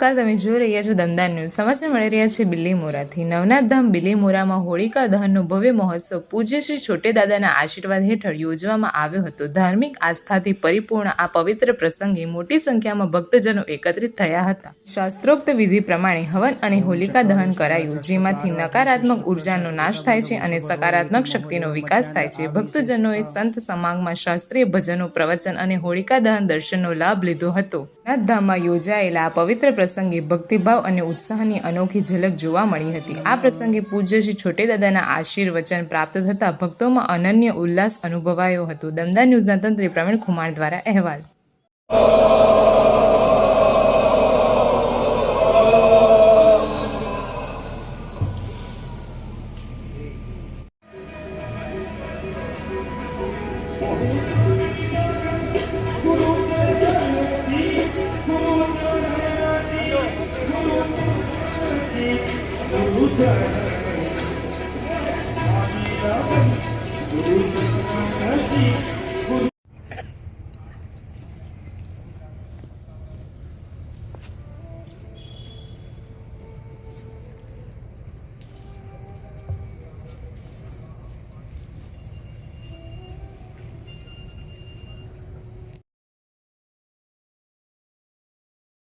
નમસ્કાર, તમે જોઈ રહ્યા છો દમદાર ન્યૂઝ. સમાચાર મળી રહ્યા છે બિલીમોરાથી નવનાથ ધામ બિલીમોરામાં હોળિકા દહનનો ભવ્ય મહોત્સવ પૂજ્ય શ્રી છોટે દાદાના આશીર્વાદ હેઠળ યોજવામાં આવ્યો હતો. ધાર્મિક આસ્થાથી પરિપૂર્ણ આ પવિત્ર પ્રસંગે મોટી સંખ્યામાં ભક્તજનો એકત્રિત થયા હતા. શાસ્ત્રોક્ત વિધિ પ્રમાણે હવન અને હોલિકા દહન કરાયું, જેમાંથી નકારાત્મક ઉર્જાનો નાશ થાય છે અને સકારાત્મક શક્તિનો વિકાસ થાય છે. ભક્તજનોએ સંત સમાગમાં શાસ્ત્રીય ભજનો, પ્રવચન અને હોળિકા દહન દર્શનનો લાભ લીધો હતો. નાથધામમાં યોજાયેલા આ પવિત્ર પ્રસંગે ભક્તિભાવ અને ઉત્સાહની અનોખી ઝલક જોવા મળી હતી. આ પ્રસંગે પૂજ્ય શ્રી છોટે દાદાના આશીર્વચન પ્રાપ્ત થતાં ભક્તોમાં અનન્ય ઉલ્લાસ અનુભવાયો હતો. દમદાર ન્યૂઝના તંત્રી પ્રવીણ કુમાર દ્વારા અહેવાલ. Thank you.